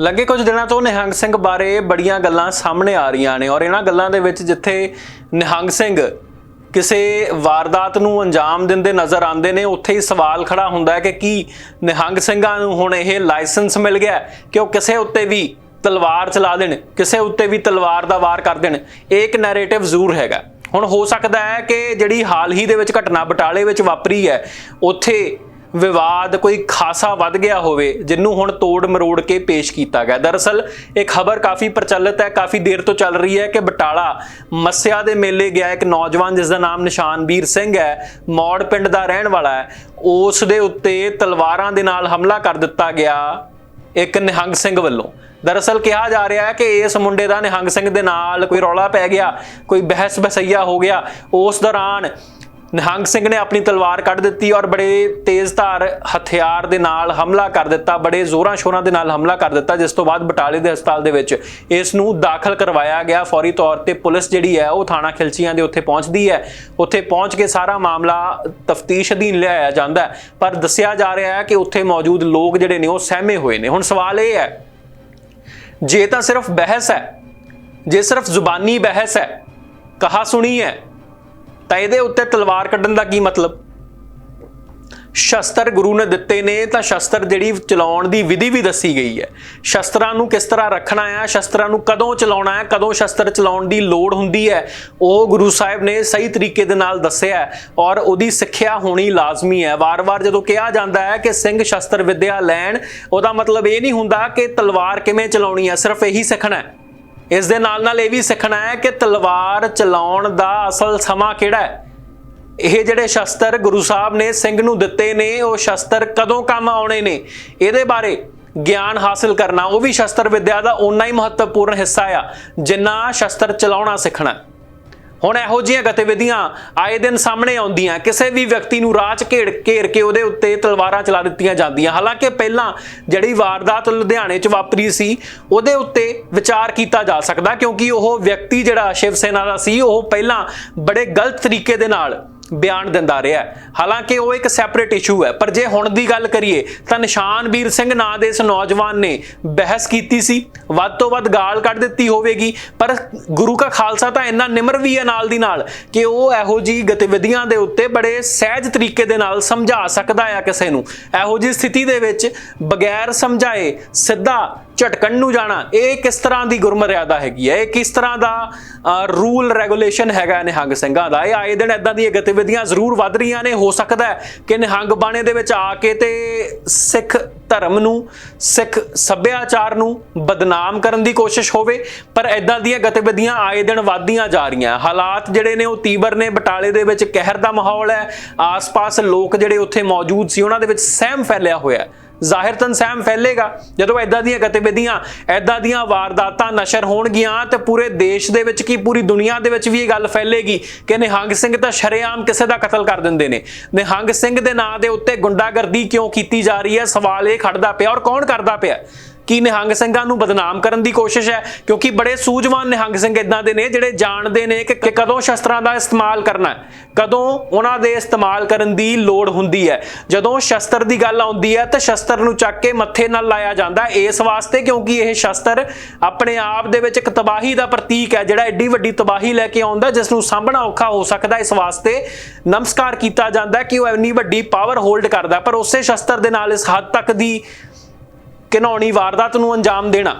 ਲੱਗੇ ਕੁਝ ਦਿਨਾਂ ਤੋਂ ਨਿਹੰਗ ਸਿੰਘ ਬਾਰੇ ਬੜੀਆਂ ਗੱਲਾਂ ਸਾਹਮਣੇ ਆ ਰਹੀਆਂ ਨੇ ਔਰ ਇਹਨਾਂ ਗੱਲਾਂ ਦੇ ਵਿੱਚ ਜਿੱਥੇ ਨਿਹੰਗ ਸਿੰਘ ਕਿਸੇ ਵਾਰਦਾਤ ਨੂੰ ਅੰਜਾਮ ਦਿੰਦੇ ਨਜ਼ਰ ਆਉਂਦੇ ਨੇ, ਉੱਥੇ ਹੀ ਸਵਾਲ ਖੜਾ ਹੁੰਦਾ ਹੈ ਕਿ ਕੀ ਨਿਹੰਗ ਸਿੰਘਾਂ ਨੂੰ ਹੁਣ ਇਹ ਲਾਇਸੈਂਸ ਮਿਲ ਗਿਆ ਕਿ ਉਹ ਕਿਸੇ ਉੱਤੇ ਵੀ ਤਲਵਾਰ ਚਲਾ ਦੇਣ, ਕਿਸੇ ਉੱਤੇ ਵੀ ਤਲਵਾਰ ਦਾ ਵਾਰ ਕਰ ਦੇਣ, ਇਹ ਇੱਕ ਨੈਰੇਟਿਵ ਜ਼ਰੂਰ ਹੈਗਾ। ਹੁਣ ਹੋ ਸਕਦਾ ਹੈ ਕਿ ਜਿਹੜੀ ਹਾਲ ਹੀ ਦੇ ਵਿੱਚ ਘਟਨਾ ਬਟਾਲੇ ਵਿੱਚ ਵਾਪਰੀ ਹੈ, ਉੱਥੇ ਵਿਵਾਦ ਕੋਈ ਖਾਸਾ ਵੱਧ ਗਿਆ ਹੋਵੇ, ਜਿੰਨੂੰ ਹੁਣ ਤੋੜ ਮਰੋੜ ਕੇ ਪੇਸ਼ ਕੀਤਾ ਗਿਆ। ਦਰਅਸਲ, ਇਹ ਖਬਰ ਕਾਫੀ ਪ੍ਰਚਲਿਤ ਹੈ, ਕਾਫੀ ਦੇਰ ਤੋਂ ਚੱਲ ਰਹੀ ਹੈ ਕਿ ਬਟਾਲਾ ਮੱਸਿਆ ਦੇ ਮੇਲੇ ਗਿਆ ਇੱਕ ਨੌਜਵਾਨ ਜਿਸ ਦਾ ਨਾਮ ਨਿਸ਼ਾਨਵੀਰ ਸਿੰਘ ਹੈ, ਮੌੜ ਪਿੰਡ ਦਾ ਰਹਿਣ ਵਾਲਾ ਹੈ। ਉਸ ਦੇ ਉੱਤੇ ਤਲਵਾਰਾਂ ਦੇ ਨਾਲ ਹਮਲਾ ਕਰ ਦਿੱਤਾ ਗਿਆ ਇੱਕ ਨਿਹੰਗ ਸਿੰਘ ਵੱਲੋਂ। ਦਰਅਸਲ ਕਿਹਾ ਜਾ ਰਿਹਾ ਹੈ ਕਿ ਇਸ ਮੁੰਡੇ ਦਾ ਨਿਹੰਗ ਸਿੰਘ ਦੇ ਨਾਲ ਕੋਈ ਰੌਲਾ ਪੈ ਗਿਆ, ਕੋਈ ਬਹਿਸ ਬਸਈਆ ਹੋ ਗਿਆ। ਉਸ ਦੌਰਾਨ ਨਿਹੰਗ ਸਿੰਘ ਨੇ ਆਪਣੀ ਤਲਵਾਰ ਕੱਢ ਦਿੱਤੀ ਔਰ ਬੜੇ ਤੇਜ਼ਧਾਰ ਹਥਿਆਰ ਦੇ ਨਾਲ ਹਮਲਾ ਕਰ ਦਿੱਤਾ, ਬੜੇ ਜ਼ੋਰਾਂ ਸ਼ੋਰਾਂ ਦੇ ਨਾਲ ਹਮਲਾ ਕਰ ਦਿੱਤਾ, ਜਿਸ ਤੋਂ ਬਾਅਦ ਬਟਾਲੇ ਦੇ ਹਸਪਤਾਲ ਦੇ ਵਿੱਚ ਇਸ ਨੂੰ ਦਾਖਲ ਕਰਵਾਇਆ ਗਿਆ। ਫੌਰੀ ਤੌਰ ਤੇ ਪੁਲਿਸ ਜਿਹੜੀ ਹੈ, ਉਹ ਥਾਣਾ ਖਿਲਚੀਆਂ ਦੇ ਉੱਥੇ ਪਹੁੰਚਦੀ ਹੈ। ਉੱਥੇ ਪਹੁੰਚ ਕੇ ਸਾਰਾ ਮਾਮਲਾ ਤਫਤੀਸ਼ ਅਧੀਨ ਲਿਆਇਆ ਜਾਂਦਾ ਪਰ ਦੱਸਿਆ ਜਾ ਰਿਹਾ ਹੈ ਕਿ ਉੱਥੇ ਮੌਜੂਦ ਲੋਕ ਜਿਹੜੇ ਨੇ, ਉਹ ਸਹਿਮੇ ਹੋਏ ਨੇ। ਹੁਣ ਸਵਾਲ ਇਹ ਹੈ, ਜੇ ਤਾਂ ਸਿਰਫ ਬਹਿਸ ਹੈ, ਜੇ ਸਿਰਫ ਜ਼ੁਬਾਨੀ ਬਹਿਸ ਹੈ, ਕਹਾ ਸੁਣੀ ਹੈ ਤਾਂ ਇਹਦੇ ਉੱਤੇ ਤਲਵਾਰ ਕੱਢਣ ਦਾ ਕੀ ਮਤਲਬ? ਸ਼ਸਤਰ ਗੁਰੂ ਨੇ ਦਿੱਤੇ ਨੇ, ਤਾਂ ਸ਼ਸਤਰ ਜਿਹੜੀ ਚਲਾਉਣ ਦੀ ਵਿਧੀ ਵੀ ਦੱਸੀ ਗਈ ਹੈ। ਸ਼ਸਤਰਾਂ ਨੂੰ ਕਿਸ ਤਰ੍ਹਾਂ ਰੱਖਣਾ ਹੈ, ਸ਼ਸਤਰਾਂ ਨੂੰ ਕਦੋਂ ਚਲਾਉਣਾ ਹੈ, ਕਦੋਂ ਸ਼ਸਤਰ ਚਲਾਉਣ ਦੀ ਲੋੜ ਹੁੰਦੀ ਹੈ, ਉਹ ਗੁਰੂ ਸਾਹਿਬ ਨੇ ਸਹੀ ਤਰੀਕੇ ਦੇ ਨਾਲ ਦੱਸਿਆ ਔਰ ਉਹਦੀ ਸਿੱਖਿਆ ਹੋਣੀ ਲਾਜ਼ਮੀ ਹੈ। ਵਾਰ-ਵਾਰ ਜਦੋਂ ਕਿਹਾ ਜਾਂਦਾ ਹੈ ਕਿ ਸਿੰਘ ਸ਼ਸਤਰ ਵਿਦਿਆ ਲੈਣ, ਉਹਦਾ ਮਤਲਬ ਇਹ ਨਹੀਂ ਹੁੰਦਾ ਕਿ ਤਲਵਾਰ ਕਿਵੇਂ ਚਲਾਉਣੀ ਹੈ, ਸਿਰਫ ਇਹੀ ਸਿੱਖਣਾ ਹੈ। ਇਸ ਦੇ ਨਾਲ ਨਾਲ ਇਹ ਵੀ ਸਿੱਖਣਾ ਹੈ ਕਿ ਤਲਵਾਰ ਚਲਾਉਣ ਦਾ ਅਸਲ ਸਮਾਂ ਕਿਹੜਾ ਹੈ? ਇਹ ਜਿਹੜੇ ਸ਼ਸਤਰ ਗੁਰੂ ਸਾਹਿਬ ਨੇ ਸਿੰਘ ਨੂੰ ਦਿੱਤੇ ਨੇ, ਉਹ ਸ਼ਸਤਰ ਕਦੋਂ ਕੰਮ ਆਉਣੇ ਨੇ? ਇਹਦੇ ਬਾਰੇ ਗਿਆਨ ਹਾਸਲ ਕਰਨਾ, ਉਹ ਵੀ ਸ਼ਸਤਰ ਵਿਦਿਆ ਦਾ ਓਨਾ ਹੀ ਮਹੱਤਵਪੂਰਨ ਹਿੱਸਾ ਆ, ਜਿੰਨਾ ਸ਼ਸਤਰ ਚਲਾਉਣਾ ਸਿੱਖਣਾ। ਹੁਣ ਇਹੋ ਜਿਹੀਆਂ ਗਤੀਵਿਧੀਆਂ ਆਏ ਦਿਨ ਸਾਹਮਣੇ ਆਉਂਦੀਆਂ ਕਿਸੇ ਵੀ ਵਿਅਕਤੀ ਨੂੰ ਰਾਹ 'ਚ ਘੇੜ ਘੇਰ ਕੇ ਉਹਦੇ ਉੱਤੇ ਤਲਵਾਰਾਂ ਚਲਾ ਦਿੱਤੀਆਂ ਜਾਂਦੀਆਂ। ਹਾਲਾਂਕਿ ਪਹਿਲਾਂ ਜਿਹੜੀ ਵਾਰਦਾਤ ਲੁਧਿਆਣੇ 'ਚ ਵਾਪਰੀ ਸੀ, ਉਹਦੇ ਉੱਤੇ ਵਿਚਾਰ ਕੀਤਾ ਜਾ ਸਕਦਾ ਕਿਉਂਕਿ ਉਹ ਵਿਅਕਤੀ ਜਿਹੜਾ ਸ਼ਿਵ ਸੈਨਾ ਦਾ ਸੀ, ਉਹ ਪਹਿਲਾਂ ਬੜੇ ਗਲਤ ਤਰੀਕੇ ਦੇ ਨਾਲ ਬਿਆਨ ਦਿੰਦਾ ਰਿਹਾ ਹਾਲਾਂਕਿ ਉਹ ਇੱਕ ਸੈਪਰੇਟ ਇਸ਼ੂ ਹੈ। ਪਰ ਜੇ ਹੁਣ ਦੀ ਗੱਲ ਕਰੀਏ, ਤਾਂ ਨਿਸ਼ਾਨਵੀਰ ਸਿੰਘ ਨਾਂ ਦੇ ਇਸ ਨੌਜਵਾਨ ਨੇ ਬਹਿਸ ਕੀਤੀ ਸੀ। ਵੱਧ ਤੋਂ ਵੱਧ ਗਾਲ ਕੱਢ ਦਿੱਤੀ ਹੋਵੇਗੀ। ਪਰ ਗੁਰੂ ਕਾ ਖਾਲਸਾ ਤਾਂ ਇੰਨਾ ਨਿਮਰ ਵੀ ਹੈ ਨਾਲ ਦੀ ਨਾਲ ਕਿ ਉਹ ਇਹੋ ਜੀ ਗਤੀਵਿਧੀਆਂ ਦੇ ਉੱਤੇ ਬੜੇ ਸਹਿਜ ਤਰੀਕੇ ਦੇ ਨਾਲ ਸਮਝਾ ਸਕਦਾ ਹੈ ਕਿਸੇ ਨੂੰ। ਇਹੋ ਜੀ ਸਥਿਤੀ ਦੇ ਵਿੱਚ ਬਗੈਰ ਸਮਝਾਏ ਸਿੱਧਾ ਝਟਕਣ ਨੂੰ ਜਾਣਾ, ਇਹ ਕਿਸ ਤਰ੍ਹਾਂ ਦੀ ਗੁਰਮਰਿਆਦਾ ਹੈਗੀ ਹੈ? ਇਹ ਕਿਸ ਤਰ੍ਹਾਂ ਦਾ ਰੂਲ ਰੈਗੂਲੇਸ਼ਨ ਹੈਗਾ ਨਿਹੰਗ ਸਿੰਘਾਂ ਦਾ? ਇਹ ਆਏ ਦਿਨ ਇਦਾਂ ਦੀਆਂ ਗਤੀਵਿਧੀਆਂ ਜ਼ਰੂਰ ਵੱਧ ਰਹੀਆਂ ਨੇ, ਹੋ ਸਕਦਾ ਕਿ ਨਿਹੰਗ ਬਾਣੇ ਦੇ ਵਿੱਚ ਆ ਕੇ ਤੇ ਸਿੱਖ ਧਰਮ ਨੂੰ, ਸਿੱਖ ਸੱਭਿਆਚਾਰ ਨੂੰ ਬਦਨਾਮ ਕਰਨ ਦੀ ਕੋਸ਼ਿਸ਼ ਹੋਵੇ, ਪਰ ਇਦਾਂ ਦੀਆਂ ਗਤੀਵਿਧੀਆਂ ਆਏ ਦਿਨ ਵਧਦੀਆਂ ਜਾ ਰਹੀਆਂ। ਹਾਲਾਤ ਜਿਹੜੇ ਨੇ, ਉਹ ਤੀਬਰ ਨੇ, ਬਟਾਲੇ ਦੇ ਵਿੱਚ ਕਹਿਰ ਦਾ ਮਾਹੌਲ ਹੈ, ਆਸ-ਪਾਸ ਲੋਕ ਜਿਹੜੇ ਉੱਥੇ ਮੌਜੂਦ ਸੀ, ਉਹਨਾਂ ਦੇ ਵਿੱਚ ਸਹਿਮ ਫੈਲਿਆ ਹੋਇਆ ਹੈ। ਜ਼ਾਹਿਰਤਨ ਸਹਿਮ ਫੈਲੇਗਾ। ਜਦੋਂ ਐਦਾਂ ਦੀਆਂ ਗਤੀਵਿਧੀਆਂ ਐਦਾਂ ਦੀਆਂ ਵਾਰਦਾਤਾਂ ਨਸ਼ਰ ਹੋਣਗੀਆਂ, ਤੇ ਪੂਰੇ ਦੇਸ਼ ਦੇ ਵਿੱਚ ਕੀ, ਪੂਰੀ ਦੁਨੀਆ ਦੇ ਵਿੱਚ ਵੀ ਇਹ ਗੱਲ ਫੈਲੇਗੀ ਕਿ ਨਿਹੰਗ ਸਿੰਘ ਤਾਂ ਸ਼ਰੇਆਮ ਕਿਸੇ ਦਾ ਕਤਲ ਕਰ ਦਿੰਦੇ ਨੇ। ਨਿਹੰਗ ਸਿੰਘ ਦੇ ਨਾਂ ਦੇ ਉੱਤੇ ਗੁੰਡਾਗਰਦੀ ਕਿਉਂ ਕੀਤੀ ਜਾ ਰਹੀ ਹੈ? ਸਵਾਲ ਇਹ ਖੜਦਾ ਪਿਆ ਔਰ ਕੌਣ ਕਰਦਾ ਪਿਆ? ਕੀ ਨਿਹੰਗ ਸਿੰਘਾਂ ਨੂੰ ਬਦਨਾਮ ਕਰਨ ਦੀ ਕੋਸ਼ਿਸ਼ ਹੈ? ਕਿਉਂਕਿ ਬੜੇ ਸੂਝਵਾਨ ਨਿਹੰਗ ਸਿੰਘ ਇਦਾਂ ਦੇ ਨੇ ਜਿਹੜੇ ਜਾਣਦੇ ਨੇ ਕਿ ਕਦੋਂ ਸ਼ਸਤਰਾਂ ਦਾ ਇਸਤੇਮਾਲ ਕਰਨਾ ਹੈ, ਕਦੋਂ ਉਹਨਾਂ ਦੇ ਇਸਤੇਮਾਲ ਕਰਨ ਦੀ ਲੋੜ ਹੁੰਦੀ ਹੈ। ਜਦੋਂ ਸ਼ਸਤਰ ਦੀ ਗੱਲ ਆਉਂਦੀ ਹੈ ਤਾਂ ਸ਼ਸਤਰ ਨੂੰ ਚੱਕ ਕੇ ਮੱਥੇ ਨਾਲ ਲਾਇਆ ਜਾਂਦਾ ਇਸ ਵਾਸਤੇ ਕਿਉਂਕਿ ਇਹ ਸ਼ਸਤਰ ਆਪਣੇ ਆਪ ਦੇ ਵਿੱਚ ਇੱਕ ਤਬਾਹੀ ਦਾ ਪ੍ਰਤੀਕ ਹੈ, ਜਿਹੜਾ ਐਡੀ ਵੱਡੀ ਤਬਾਹੀ ਲੈ ਕੇ ਆਉਂਦਾ ਜਿਸ ਨੂੰ ਸਾਂਭਣਾ ਔਖਾ ਹੋ ਸਕਦਾ ਇਸ ਵਾਸਤੇ ਨਮਸਕਾਰ ਕੀਤਾ ਜਾਂਦਾ ਕਿ ਉਹ ਇੰਨੀ ਵੱਡੀ ਪਾਵਰ ਹੋਲਡ ਕਰਦਾ ਪਰ ਉਸੇ ਸ਼ਸਤਰ ਦੇ ਨਾਲ ਇਸ ਹੱਦ ਤੱਕ ਦੀ ਘਿਨੌਣੀ ਵਾਰਦਾਤ ਨੂੰ ਅੰਜਾਮ ਦੇਣਾ।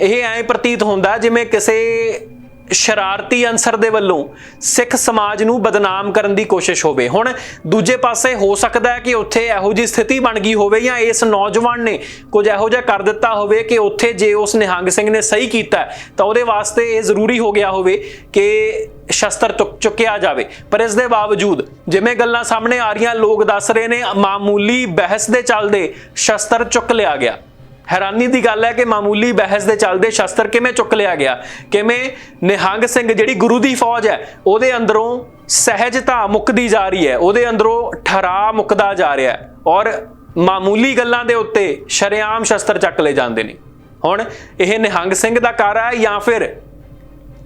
ਇਹ ਐਂ ਪ੍ਰਤੀਤ ਹੁੰਦਾ ਜਿਵੇਂ ਕਿਸੇ ਸ਼ਰਾਰਤੀ ਅਨਸਰ ਦੇ ਵੱਲੋਂ ਸਿੱਖ ਸਮਾਜ ਨੂੰ ਬਦਨਾਮ ਕਰਨ ਦੀ ਕੋਸ਼ਿਸ਼ ਹੋਵੇ। ਹੁਣ ਦੂਜੇ ਪਾਸੇ ਹੋ ਸਕਦਾ ਹੈ ਕਿ ਉੱਥੇ ਇਹੋ ਜੀ ਸਥਿਤੀ ਬਣ ਗਈ ਹੋਵੇ ਜਾਂ ਇਸ ਨੌਜਵਾਨ ਨੇ ਕੁਝ ਇਹੋ ਜਿਹਾ ਕਰ ਦਿੱਤਾ ਹੋਵੇ ਕਿ ਉੱਥੇ ਜੇ ਉਸ ਨਿਹੰਗ ਸਿੰਘ ਨੇ ਸਹੀ ਕੀਤਾ ਤਾਂ ਉਹਦੇ ਵਾਸਤੇ ਇਹ ਜ਼ਰੂਰੀ ਹੋ ਗਿਆ ਹੋਵੇ ਕਿ ਸ਼ਸਤਰ ਚੁੱਕ, ਚੁੱਕਿਆ ਜਾਵੇ। ਪਰ ਇਸ ਦੇ ਬਾਵਜੂਦ ਜਿਵੇਂ ਗੱਲਾਂ ਸਾਹਮਣੇ ਆ ਰਹੀਆਂ, ਲੋਕ ਦੱਸ ਰਹੇ ਨੇ, ਮਾਮੂਲੀ ਬਹਿਸ ਦੇ ਚੱਲਦੇ ਸ਼ਸਤਰ ਚੁੱਕ ਲਿਆ ਗਿਆ। ਹੈਰਾਨੀ ਦੀ ਗੱਲ ਹੈ ਕਿ ਮਾਮੂਲੀ ਬਹਿਸ ਦੇ ਚੱਲਦੇ ਸ਼ਸਤਰ ਕਿਵੇਂ ਚੁੱਕ ਲਿਆ ਗਿਆ? ਕਿਵੇਂ ਨਿਹੰਗ ਸਿੰਘ ਜਿਹੜੀ ਗੁਰੂ ਦੀ ਫੌਜ ਹੈ, ਉਹਦੇ ਅੰਦਰੋਂ ਸਹਿਜਤਾ ਮੁੱਕਦੀ ਜਾ ਰਹੀ ਹੈ, ਉਹਦੇ ਅੰਦਰੋਂ ਠਰਾ ਮੁੱਕਦਾ ਜਾ ਰਿਹਾ ਹੈ ਔਰ ਮਾਮੂਲੀ ਗੱਲਾਂ ਦੇ ਉੱਤੇ ਸ਼ਰੇਆਮ ਸ਼ਸਤਰ ਚੱਕ ਲਏ ਜਾਂਦੇ ਨੇ। ਹੁਣ ਇਹ ਨਿਹੰਗ ਸਿੰਘ ਦਾ ਕਾਰਾ ਹੈ ਜਾਂ ਫਿਰ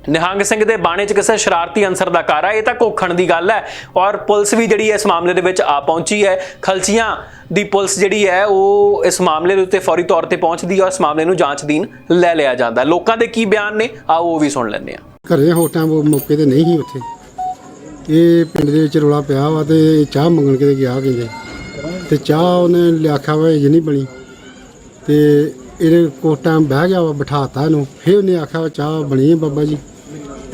ਨਿਹੰਗ ਸਿੰਘ ਦੇ ਬਾਣੇ 'ਚ ਕਿਸੇ ਸ਼ਰਾਰਤੀ ਅੰਸਰ ਦਾ ਕਾਰਾ ਇਹ ਤਾਂ ਕੋਖਣ ਦੀ ਗੱਲ ਹੈ। ਔਰ ਪੁਲਿਸ ਵੀ ਜਿਹੜੀ ਇਸ ਮਾਮਲੇ ਦੇ ਵਿੱਚ ਆ ਪਹੁੰਚੀ ਹੈ। ਖਲਚੀਆਂ ਦੀ ਪੁਲਿਸ ਜਿਹੜੀ ਹੈ, ਉਹ ਇਸ ਮਾਮਲੇ ਦੇ ਉੱਤੇ ਫੌਰੀ ਤੌਰ ਤੇ ਪਹੁੰਚਦੀ ਹੈ ਔਰ ਇਸ ਮਾਮਲੇ ਨੂੰ ਜਾਂਚ ਦੀਨ ਲੈ ਲਿਆ ਜਾਂਦਾ ਲੋਕਾਂ ਦੇ ਕੀ ਬਿਆਨ ਨੇ? ਆਓ ਉਹ ਵੀ ਸੁਣ ਲੈਂਦੇ ਹਾਂ। ਘਰੇ ਹੋਟਾਂ ਉਹ ਮੌਕੇ ਤੇ ਨਹੀਂ ਸੀ ਉੱਥੇ। ਇਹ ਪਿੰਡ ਦੇ ਵਿੱਚ ਰੋਲਾ ਪਿਆ ਵਾ ਤੇ ਚਾਹ ਮੰਗਣ ਕਿਤੇ ਗਿਆ ਕਹਿੰਦੇ ਤੇ ਚਾਹ ਉਹਨੇ ਲਿਆਖਿਆ ਵਾ, ਇਹ ਨਹੀਂ ਬਣੀ। ਤੇ ਇਹਨੇ ਕੁਛ ਟਾਈਮ ਬਹਿ ਗਿਆ ਵਾ, ਬਿਠਾਤਾ ਇਹਨੂੰ। ਫਿਰ ਉਹਨੇ ਆਖਿਆ ਵਾ ਚਾਹ ਬਣੀ ਹੈ ਬਾਬਾ ਜੀ।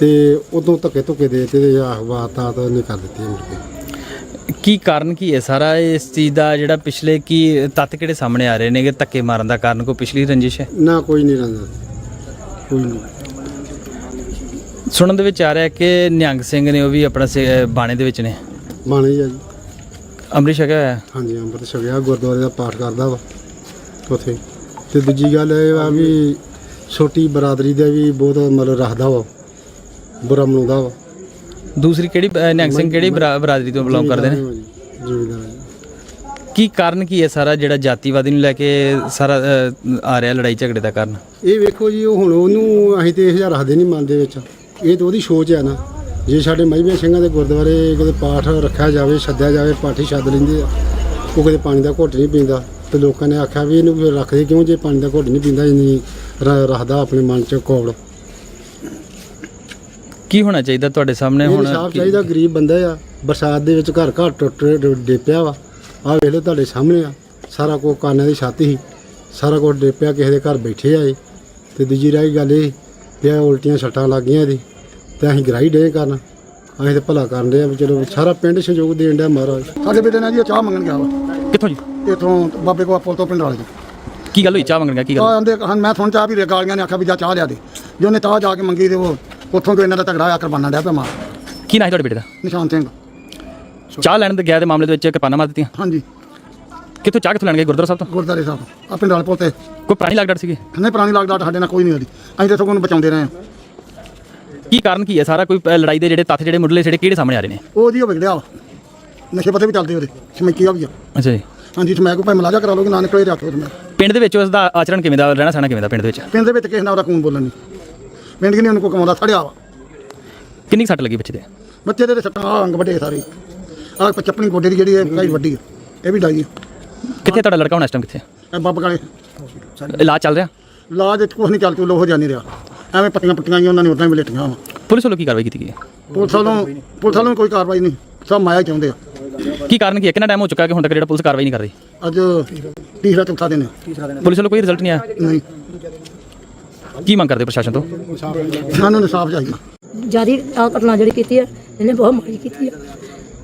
ਤੇ ਉਦੋਂ ਧੱਕੇ ਧੁੱਕੇ ਦੇ ਤੇ ਤੇ ਆਹ ਵਾਤਾ ਤਾਂ ਉਹਨੇ ਕਰ ਦਿੱਤੀ ਮੁੜ ਕੇ। ਕੀ ਕਾਰਨ ਕੀ ਹੈ ਸਾਰਾ ਇਸ ਚੀਜ਼ ਦਾ ਜਿਹੜਾ ਪਿਛਲੇ ਕੀ ਤੱਤ ਕਿਹੜੇ ਸਾਹਮਣੇ ਆ ਰਹੇ ਨੇ ਕਿ ਧੱਕੇ ਮਾਰਨ ਦਾ ਕਾਰਨ ਕੋਈ ਪਿਛਲੀ ਰੰਜਿਸ਼ ਹੈ? ਨਾ ਕੋਈ ਨਹੀਂ ਰਹਿੰਦਾ। ਕੋਈ ਨਹੀਂ। ਸੁਣਨ ਦੇ ਵਿੱਚ ਆ ਰਿਹਾ ਕਿ ਨਿਹੰਗ ਸਿੰਘ ਨੇ ਉਹ ਵੀ ਆਪਣਾ ਸੇ- ਬਾਣੇ ਦੇ ਵਿੱਚ ਨੇ। ਬਾਣੀ ਆ ਜੀ। ਅੰਮ੍ਰਿਤ ਛਕਿਆ ਹੋਇਆ ਹੈ। ਹਾਂਜੀ ਅੰਮ੍ਰਿਤ ਛਕਿਆ ਗੁਰਦੁਆਰੇ ਦਾ ਪਾਠ ਕਰਦਾ ਵਾ ਉੱਥੇ। ਤੇ ਦੂਜੀ ਗੱਲ ਇਹ ਵਾ ਵੀ ਛੋਟੀ ਬਰਾਦਰੀ ਦਾ ਵੀ ਬਹੁਤ ਮਤਲਬ ਰੱਖਦਾ ਵਾ। ਬੁਰਾ ਮਨਾਉਂਦਾ ਵਾ। ਦੂਸਰੀ ਕਿਹੜੀ ਅਹ ਨਿਹੰਗ ਸਿੰਘ ਕਿਹੜੀ ਬਰਾ- ਬਰਾਦਰੀ ਤੋਂ ਬਿਲੋਂਗ ਕਰਦੇ ਨੇ? ਜ਼ਿਮੀਦਾਰ ਕੀ ਕਾਰਨ ਕੀ ਹੈ ਸਾਰਾ ਜਿਹੜਾ ਜਾਤੀਵਾਦੀ ਨੂੰ ਲੈ ਕੇ ਸਾਰਾ ਅਹ, ਆ ਰਿਹਾ ਲੜਾਈ ਝਗੜੇ ਦਾ ਕਾਰਨ? ਇਹ ਵੇਖੋ ਜੀ ਉਹ ਹੁਣ ਉਹਨੂੰ ਅਸੀਂ ਤੇ ਇਹ ਹਜ਼ਾਰ ਰੱਖਦੇ ਨਹੀਂ ਮਨ ਦੇ ਵਿੱਚ। ਇਹ ਤਾਂ ਉਹਦੀ ਸੋਚ ਹੈ ਨਾ। ਜੇ ਸਾਡੇ ਮਜਬੇ ਸਿੰਘਾਂ ਦੇ ਗੁਰਦੁਆਰੇ ਕਿਤੇ ਪਾਠ ਰੱਖਿਆ ਜਾਵੇ ਛੱਡਿਆ ਜਾਵੇ ਪਾਠੀ ਛੱਡ ਲੈਂਦੇ ਆ ਉਹ ਕਿਤੇ ਪਾਣੀ ਦਾ ਘੁੱਟ ਨਹੀਂ ਪੀਂਦਾ। ਤੇ ਲੋਕਾਂ ਨੇ ਆਖਿਆ ਵੀ ਇਹਨੂੰ ਫਿਰ ਰੱਖਦੇ ਕਿਉਂ ਜੇ ਪਾਣੀ ਦਾ ਘੁੱਟ ਨਹੀਂ ਪੀਂਦਾ ਇੰਨੀ ਰ- ਰੱਖਦਾ ਆਪਣੇ ਮਨ 'ਚ ਕੌੜ ਕੀ ਹੋਣਾ ਚਾਹੀਦਾ ਤੁਹਾਡੇ ਸਾਹਮਣੇ ਹੁਣ? ਇਨਸਾਫ ਕੀ- ਚਾਹੀਦਾ ਗਰੀਬ ਬੰਦਾ ਆ ਬਰਸਾਤ ਦੇ ਵਿੱਚ ਘਰ ਘਰ ਟੁੱਟ ਡ- ਡੇਪਿਆ ਵਾ। ਆਹ ਵੇਖ ਲਓ ਤੁਹਾਡੇ ਸਾਹਮਣੇ ਆ ਸਾਰਾ ਕੁਝ ਕਾਨਾਂ ਦੀ ਛੱਤ ਸੀ। ਸਾਰਾ ਕੁਝ ਡੇਪਿਆ ਕਿਸੇ ਦੇ ਘਰ ਬੈਠੇ ਆ ਇਹ। ਤੇ ਦੂਜੀ ਰਹੀ ਗੱਲ ਇਹ ਵੀ ਇਹ ਉਲਟੀਆਂ ਛੱਟਾਂ ਲੱਗ ਗਈਆਂ ਇਹਦੀ। ਤੇ ਅਸੀਂ ਗਰਾਈ ਡੇ ਕਰਨ। ਅਸੀਂ ਤੇ ਭਲਾ ਕਰਨ ਦੇ ਆ ਵੀ ਚਲੋ ਸਾਰਾ ਪਿੰਡ ਸਹਿਯੋਗ ਦੇਣ ਡਿਆ ਮਹਾਰਾਜ। ਸਾਡੇ ਬੇਟੇ ਨੇ ਜੀ ਚਾਹ ਮੰਗਣ ਗਿਆ ਵਾ। ਕਿੱਥੋਂ ਜੀ? ਇਥੋਂ ਬਾਬੇ ਕੋਲ ਪੁੱਲ ਤੋਂ ਪਿੰਡ ਵਾਲੇ ਜੀ ਕੀ ਗੱਲ ਹੋਈ? ਚਾਹ ਮੰਗਣ ਗਿਆ ਕੀ ਆ ਗੱਲ ਆਂਦੇ ਹਨ ਮੈਂ ਸੁਣ ਚਾਹ ਵੀ ਗਾਲੀਆਂ ਨੇ ਆਖਿਆ ਵੀ ਜਾ ਚਾਹ ਲਿਆ ਦੇ। ਜੋ ਉਹਨੇ ਚਾਹ ਜਾ ਕੇ ਮੰਗੀ ਤੇ ਉਹ ਉੱਥੋਂ ਤੋਂ ਇਹਨਾਂ ਦਾ ਝਗੜਾ ਆ ਕਰਵਾਨਾ ਡਿਆ ਪਿਆ ਮਾਰ ਕੀ ਨਾ ਤੁਹਾਡੇ ਬੇਟੇ ਦਾ? ਨਿਸ਼ਾਨ ਸਿੰਘ। ਚਾਹ ਲੈਣ ਦੇ ਗਿਆ ਦੇ ਮਾਮਲੇ ਦੇ ਵਿੱਚ ਕਿਰਪਾਨਾਂ ਮਾਰ ਦਿੱਤੀਆਂ? ਹਾਂਜੀ। ਕਿੱਥੋਂ ਚਾਹ ਕਿੱਥੋਂ ਲੈਣ ਗਏ? ਗੁਰਦੁਆਰਾ ਸਾਹਿਬ ਤੋਂ? ਗੁਰਦਾਰੇ ਸਾਹਿਬ ਆ ਪਿੰਡ ਵਾਲੇ ਪੁੱਲ ਤੇ। ਕੋਈ ਪੁਰਾਣੀ ਲੱਗਦਾ ਸੀਗੀ? ਨਹੀਂ ਪੁਰਾਣੀ ਲਾਗ ਡਾਟ ਸਾਡੇ ਨਾਲ ਕੋਈ ਨਹੀਂ ਹੋਦੀ ਅਸੀਂ ਤੇ ਸਗੋਂ ਬਚਾਉਂਦੇ ਰਹੇ ਹਾਂ। ਕੀ ਕਾਰਨ ਕੀ ਹੈ? ਸਾਰਾ ਕੋਈ ਅ, ਲੜਾਈ ਦੇ ਜਿਹੜੇ ਤੱਥ ਜਿਹੜੇ ਮੁੱਢਲੇ ਜਿਹੜੇ ਕਿਹੜੇ ਸਾਹਮਣੇ ਆ ਰਹੇ ਨੇ? ਉਹ ਜੀ ਉਹ ਵਿਗੜਿਆ ਵਾ। ਨਸ਼ੇ ਪੱਤੇ ਵੀ ਚੱਲਦੇ ਉਹਦੇ। ਸਮੈਕੀਆ ਵੀ ਆ। ਅੱਛਾ ਜੀ। ਹਾਂਜੀ ਸਮੈਕ ਭਾਵੇਂ ਮਲਾਜਾ ਕਰਾ ਲੋਗੇ ਨਾ ਨਿਕਲੇ ਰੱਖੋ ਮੈਂ। ਪਿੰਡ ਦੇ ਵਿੱਚ ਉਸ ਦਾ ਆਚਰਣ ਕਿਵੇਂ ਦਾ ਰਹਿਣਾ ਸਹਿਣਾ ਕਿਵੇਂ ਦਾ ਪਿੰਡ ਦੇ ਵਿੱਚ? ਪਿੰਡ ਦੇ ਵਿੱਚ ਕਿਸੇ ਨਾਲ ਉਹਦਾ ਖੂਨ ਬੋਲਣ ਨਹੀਂ। ਪਿੰਡ ਕਿ ਨਹੀਂ ਉਹਨੂੰ ਕੋਈ ਕਮਾਉਂਦਾ ਛੜਿਆ ਵਾ। ਕਿੰਨੀ ਕੁ ਸੱਟ ਲੱਗੀ ਬੱਚੇ ਦੇ ਬੱਚੇ ਦੇ ਤੇ ਸੱਟਾਂ ਆਹ ਅੰਗ ਵੱਡੇ ਸਾਰੇ। ਆਹ ਚੱਪਣੀ ਗੋਡੇ ਦੀ ਜਿਹੜੀ ਹੈ ਕਾਈ ਵੱਡੀ ਆ। ਇਹ ਵੀ ਡਾਈ ਆ। ਕਿੱਥੇ ਤੁਹਾਡਾ ਲੜਕਾ ਹੁਣ ਇਸ ਟਾਈਮ ਕਿੱਥੇ ਇਹ ਬੱਬ ਕਾਲੇ। ਇਲਾਜ ਚੱਲ ਰਿਹਾ? ਲਾਜ ਵਿੱਚ ਕੁਛ ਨਹੀਂ ਚੱਲ ਚੁੱਲੋ ਹੋ ਜਾਣੀ ਰਿਹਾ। ਐਵੇਂ ਪੱਟੀਆਂ ਪੱਟੀਆਂ ਹੀ ਉਹਨਾਂ ਨੇ ਉਦਾਂ ਹੀ ਲੇਟੀਆਂ ਵਾ। ਪੁਲਿਸ ਵੱਲੋਂ ਕੀ ਕਾਰਵਾਈ ਕੀਤੀ ਗਈ ਹੈ? ਪੁਲਿਸ ਵੱਲੋਂ ਪੁਲਿਸ ਵੱਲੋਂ ਕੋਈ ਕਾਰਵਾਈ ਨਹੀਂ। ਸਭ ਮਾਇਆ ਹੀ ਚਾਹੁੰਦੇ ਆ। ਕੀ ਕਾਰਨ ਕੀ ਹੈ? ਕਿੰਨਾ ਟਾਈਮ ਹੋ ਚੁੱਕਾ ਕਿ ਹੁਣ ਤੱਕ ਜਿਹੜਾ ਪੁਲਿਸ ਕਾਰਵਾਈ ਨਹੀਂ ਕਰ ਰਹੀ? ਅੱਜ ਤੀਸਰਾ ਚੌਥਾ ਦਿਨ ਹੈ ਪੁਲਿਸ ਵੱਲੋਂ ਕੋਈ ਰਿਜ਼ਲਟ ਨਹੀਂ ਆਇਆ? ਨਹੀਂ। ਕੀ ਮੰਗ ਕਰਦੇ ਪ੍ਰਸ਼ਾਸਨ ਤੋਂ? ਸਾਨੂੰ ਇਨਸਾਫ ਚਾਹੀਦਾ। ਜਿਆਦੀ ਆ ਘਟਨਾ ਜਿਹੜੀ ਕੀਤੀ ਹੈ ਇਹਨੇ ਬਹੁਤ ਮਾੜੀ ਕੀਤੀ ਹੈ।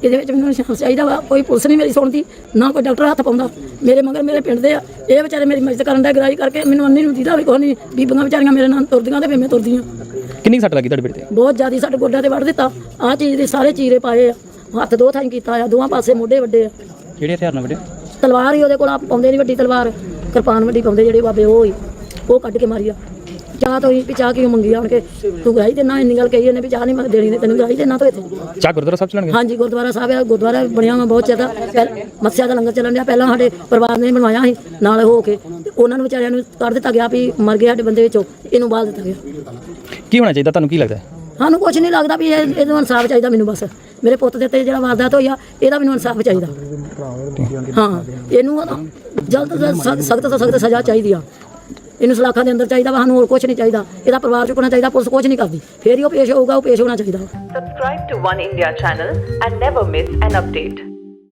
ਇਹਦੇ ਵਿੱਚ ਮੈਨੂੰ ਇਨਸਾਫ਼ ਚਾਹੀਦਾ ਵਾ ਕੋਈ ਪੁਲਿਸ ਨਹੀਂ ਮੇਰੀ ਸੁਣਦੀ ਨਾ ਕੋਈ ਡਾਕਟਰ ਹੱਥ ਪਾਉਂਦਾ। ਮੇਰੇ ਮਗਰ ਮੇਰੇ ਪਿੰਡ ਦੇ ਆ ਇਹ ਵਿਚਾਰੇ ਮੇਰੀ ਮਦਦ ਕਰਨ ਦਾ ਗਰਾਈ ਕਰਕੇ ਮੈਨੂੰ ਅੰਨੀ ਨੂੰ ਦੀਦਾ ਵੀ ਕੋਈ ਨਹੀਂ ਬੀਬੀਆਂ ਵਿਚਾਰੀਆਂ ਮੇਰੇ ਨਾਲ ਤੁਰਦੀਆਂ ਤੇ ਫਿਰ ਮੈਂ ਤੁਰਦੀਆਂ ਕਿੰਨੀ ਕੁ ਸੱਟ ਲੱਗੀ ਤੁਹਾਡੇ ਬੇਟੇ ਤੇ? ਬਹੁਤ ਜ਼ਿਆਦੀ ਸਾਡੇ ਗੋਡਿਆਂ ਤੇ ਵੜ ਦਿੱਤਾ। ਆਹ ਚੀਜ਼ ਦੇ ਸਾਰੇ ਚੀਰੇ ਪਾਏ ਆ ਹੱਥ ਦੋ ਥਾਈਂ ਕੀਤਾ ਆ ਦੋਵਾਂ ਪਾਸੇ ਮੋਢੇ ਵੱਡੇ ਆ। ਕਿਹੜੇ ਹਥਿਆਰ ਨਾਲ ਵੱਡੇ? ਤਲਵਾਰ ਹੀ ਉਹਦੇ ਕੋਲ ਆਪ ਪਾਉਂਦੇ ਨਹੀਂ ਵੱਡੀ ਤਲਵਾਰ ਕਿਰਪਾਨ ਵੱਡੀ ਪਾਉਂਦੇ ਜਿਹੜੇ ਬਾਬੇ ਉਹ ਹੀ ਉਹ ਕੱਢ ਕੇ ਮਾਰੀ ਆ। ਚਾਹ ਤੋਂ ਹੀ ਵੀ ਚਾਹ ਕਿਉਂ ਮੰਗੀ ਆਣ ਕੇ ਤੂੰ ਗਾਈ ਤੇ ਨਾ ਇੰਨੀ ਗੱਲ ਕਹੀ ਉਹਨੇ ਵੀ ਚਾਹ ਨਹੀਂ ਮੈਂ ਦੇਣੀ ਤੇ ਤੈਨੂੰ ਗਾਈ ਤੇ ਨਾ ਤੋਂ ਇੱਥੇ। ਚਾਹ ਗੁਰਦੁਆਰਾ ਸਾਹਿਬ ਚਲਣਗੇ? ਹਾਂਜੀ ਗੁਰਦੁਆਰਾ ਸਾਹਿਬ ਆ ਗੁਰਦੁਆਰਾ ਬਣਿਆ ਵਾ ਬਹੁਤ ਪਹਿਲ- ਮੱਸਿਆ ਦਾ ਲੰਗਰ ਚੱਲਣ ਡਿਆ। ਪਹਿਲਾਂ ਸਾਡੇ ਪਰਿਵਾਰ ਨੇ ਬਣਵਾਇਆ ਸੀ ਨਾਲ ਹੋ ਕੇ। ਤੇ ਉਹਨਾਂ ਨੂੰ ਵਿਚਾਰਿਆਂ ਨੂੰ ਕਰ ਦਿੱਤਾ ਗਿਆ ਵੀ ਮਰ ਗਏ ਸਾਡੇ ਬੰਦੇ ਵਿੱਚੋਂ ਇਹਨੂੰ ਬਾਲ ਦਿੱਤਾ ਗਿਆ। ਕੀ ਹੋਣਾ ਚਾਹੀਦਾ? ਤੁਹਾਨੂੰ ਕੀ ਲੱਗਦਾ? ਹੈ? ਸਾਨੂੰ ਕੁਝ ਨਹੀਂ ਲੱਗਦਾ ਵੀ ਇਹ ਇਹਨੂੰ ਇਨਸਾਫ ਚਾਹੀਦਾ ਮੈਨੂੰ ਬਸ। ਮੇਰੇ ਪੁੱਤ ਦੇ ਤੇ ਜਿਹੜਾ ਵਾਰਦਾਤ ਹੋਈ ਆ ਇਹਦਾ ਮੈਨੂੰ ਇਨਸਾਫ ਚਾਹੀਦਾ। ਹਾਂ ਇਹਨੂੰ ਜਲਦ ਤੋਂ ਸਖਤ ਤੋਂ ਸਖਤ ਸਜ਼ਾ ਚਾਹੀਦੀ ਆ। ਇਹਨੂੰ ਸਲਾਖਾਂ ਦੇ ਅੰਦਰ ਚਾਹੀਦਾ ਵਾ, ਸਾਨੂੰ ਹੋਰ ਕੁਝ ਨਹੀਂ ਚਾਹੀਦਾ। ਇਹਦਾ ਪਰਿਵਾਰ ਚੁੱਕਣਾ ਚਾਹੀਦਾ, ਪੁਲਿਸ ਕੁਝ ਨਹੀਂ ਕਰਦੀ। ਫੇਰ ਹੀ ਉਹ ਪੇਸ਼ ਹੋਊਗਾ, ਉਹ ਪੇਸ਼ ਹੋਣਾ ਚਾਹੀਦਾ ਵਾ। Subscribe to One India channel and never miss an.